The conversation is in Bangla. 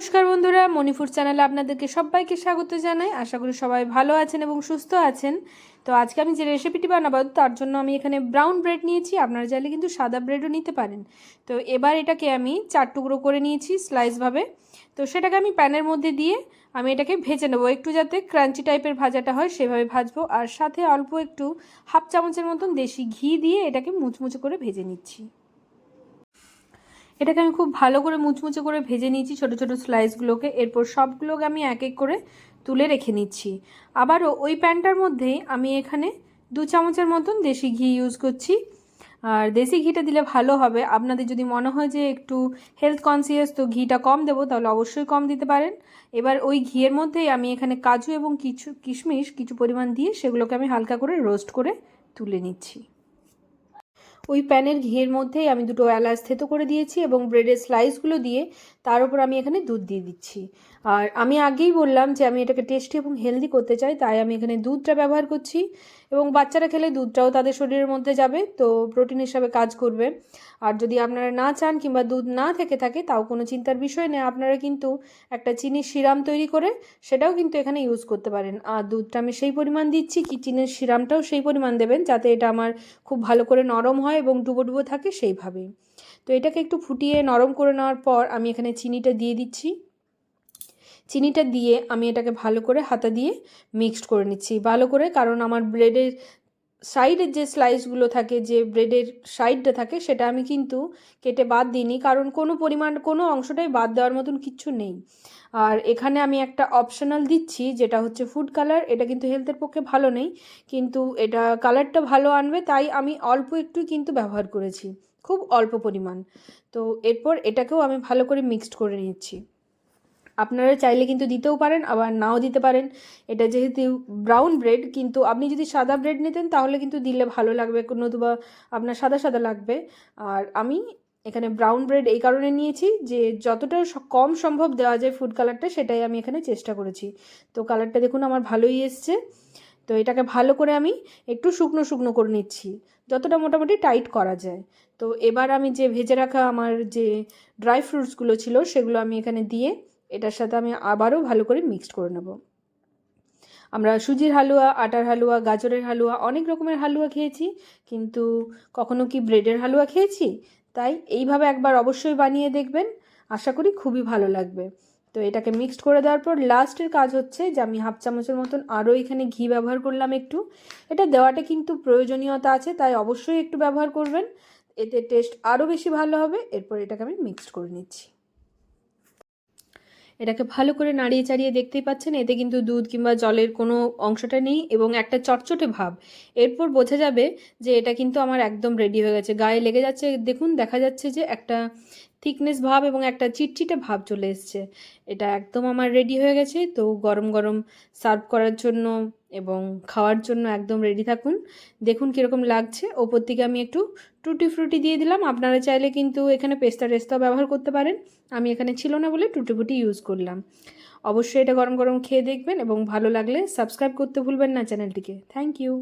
নমস্কার বন্ধুরা, মণিপুর চ্যানেলে আপনাদেরকে সবাইকে স্বাগত জানাই। আশা করি সবাই ভালো আছেন এবং সুস্থ আছেন। তো আজকে আমি যে রেসিপিটি বানাবো, তার জন্য আমি এখানে ব্রাউন ব্রেড নিয়েছি। আপনারা চাইলে কিন্তু সাদা ব্রেডও নিতে পারেন। তো এবার এটাকে আমি চার টুকরো করে নিয়েছি স্লাইসভাবে তো সেটাকে আমি প্যানের মধ্যে দিয়ে আমি এটাকে ভেজে নেব। একটু যাতে ক্রাঞ্চি টাইপের ভাজাটা হয়, সেভাবে ভাজবো। আর সাথে অল্প একটু হাফ চামচের মতন দেশি ঘি দিয়ে এটাকে মুচমুচে করে ভেজে নিচ্ছি। এটাকে আমি খুব ভালো করে মুচমুচে করে ভেজে নিয়েছি ছোটো ছোটো স্লাইসগুলোকে। এরপর সবগুলোকে আমি এক এক করে তুলে রেখে নিচ্ছি। আবারও ওই প্যানটার মধ্যেই আমি এখানে দু চামচের মতন দেশি ঘি ইউজ করছি। আর দেশি ঘিটা দিলে ভালো হবে। আপনাদের যদি মনে হয় যে একটু হেলথ কনসিয়াস তো ঘিটা কম দেবো, তাহলে অবশ্যই কম দিতে পারেন। এবার ওই ঘিয়ের মধ্যেই আমি এখানে কাজু এবং কিছু কিশমিশ কিছু পরিমাণ দিয়ে সেগুলোকে আমি হালকা করে রোস্ট করে তুলে নিচ্ছি। ওই প্যানের ঘিয়ের মধ্যেই আমি দুটো এলাচ থেতো করে দিয়েছি এবং ব্রেডের স্লাইসগুলো দিয়ে তার উপর আমি এখানে দুধ দিয়ে দিচ্ছি। আর আমি আগেই বললাম যে আমি এটাকে টেস্টি এবং হেলদি করতে চাই, তাই আমি এখানে দুধটা ব্যবহার করছি এবং বাচ্চারা খেলে দুধটাও তাদের শরীরের মধ্যে যাবে, তো প্রোটিন হিসাবে কাজ করবে। আর যদি আপনারা না চান কিংবা দুধ না থেকে থাকে, তাও কোনো চিন্তার বিষয় নেই। আপনারা কিন্তু একটা চিনির সিরাম তৈরি করে সেটাও কিন্তু এখানে ইউজ করতে পারেন। আর দুধটা আমি সেই পরিমাণ দিচ্ছি কি, চিনির সিরামটাও সেই পরিমাণ দেবেন, যাতে এটা আমার খুব ভালো করে নরম হয় এবং ডুবো ডুবো থাকে সেইভাবে। তো এটাকে একটু ফুটিয়ে নরম করে নেওয়ার পর আমি এখানে চিনিটা দিয়ে দিচ্ছি। চিনিটা দিয়ে আমি এটাকে ভালো করে হাতা দিয়ে মিক্সড করে নিচ্ছি। ভালো করে কারণ আমার ব্রেডের সাইডের যে স্লাইসগুলো থাকে, যে ব্রেডের সাইডটা থাকে, সেটা আমি কিন্তু কেটে বাদ দিইনি। কারণ কোনো পরিমাণ, কোনো অংশটাই বাদ দেওয়ার মতন কিচ্ছু নেই। আর এখানে আমি একটা অপশনাল দিচ্ছি, যেটা হচ্ছে ফুড কালার এটা কিন্তু হেলথের পক্ষে ভালো নেই, কিন্তু এটা কালারটা ভালো আনবে, তাই আমি অল্প একটুই কিন্তু ব্যবহার করেছি। খুব অল্প পরিমাণ। তো এরপর এটাকেও আমি ভালো করে মিক্সড করে নিচ্ছি। আপনারা চাইলে কিন্তু দিতেও পারেন, আবার নাও দিতে পারেন। এটা যেহেতু ব্রাউন ব্রেড কিন্তু আপনি যদি সাদা ব্রেড নিতেন, তাহলে কিন্তু দিলে ভালো লাগবে, নতুবা আপনার সাদা সাদা লাগবে। আর আমি এখানে ব্রাউন ব্রেড এই কারণে নিয়েছি যে, যতটা কম সম্ভব দেওয়া যায় ফুড কালারটা সেটাই আমি এখানে চেষ্টা করেছি। তো কালারটা দেখুন, আমার ভালোই এসছে। তো এটাকে ভালো করে আমি একটু শুকনো শুকনো করে নিচ্ছি, যতটা মোটামুটি টাইট করা যায়। তো এবার আমি যে ভেজে রাখা আমার যে ড্রাই ফ্রুটসগুলো ছিল, সেগুলো আমি এখানে দিয়ে এটার সাথে আমি আবারও ভালো করে মিক্সড করে নেব। আমরা সুজির হালুয়া, আটার হালুয়া, গাজরের হালুয়া, অনেক রকমের হালুয়া খেয়েছি, কিন্তু কখনো কি ব্রেডের হালুয়া খেয়েছি? তাই এইভাবে একবার অবশ্যই বানিয়ে দেখবেন, আশা করি খুবই ভালো লাগবে। তো এটাকে মিক্সড করে দেওয়ার পর লাস্টের কাজ হচ্ছে যে আমি হাফ চামচের মতন আরও এখানে ঘি ব্যবহার করলাম একটু। এটা দেওয়াটা কিন্তু প্রয়োজনীয়তা আছে, তাই অবশ্যই একটু ব্যবহার করবেন। এতে টেস্ট আরও বেশি ভালো হবে, এরপর এটাকে আমি মিক্সড করে নিচ্ছি। এটাকে ভালো করে নাড়িয়ে চাড়িয়ে দেখতেই পাচ্ছেন, এতে কিন্তু দুধ কিংবা জলের কোনো অংশটা নেই এবং একটা চটচটে ভাব। এরপর বোঝা যাবে যে এটা কিন্তু আমার একদম রেডি হয়ে গেছে। গায়ে লেগে যাচ্ছে, দেখুন, দেখা যাচ্ছে যে একটা থিকনেস ভাব এবং একটা চিটচিটে ভাব চলে এসছে। এটা একদম আমার রেডি হয়ে গেছে, তো গরম গরম সার্ভ করার জন্য এবং খাওয়ার জন্য একদম রেডি থাকুন। দেখুন কীরকম লাগছে। ওপর থেকে আমি একটু টুটি ফ্রুটি দিয়ে দিলাম। আপনারা চাইলে কিন্তু এখানে পেস্তা টেস্তাও ব্যবহার করতে পারেন। আমি এখানে ছিল না বলে টুটি ফুটি ইউজ করলাম। অবশ্যই এটা গরম গরম খেয়ে দেখবেন এবং ভালো লাগলে সাবস্ক্রাইব করতে ভুলবেন না চ্যানেলটিকে। Thank you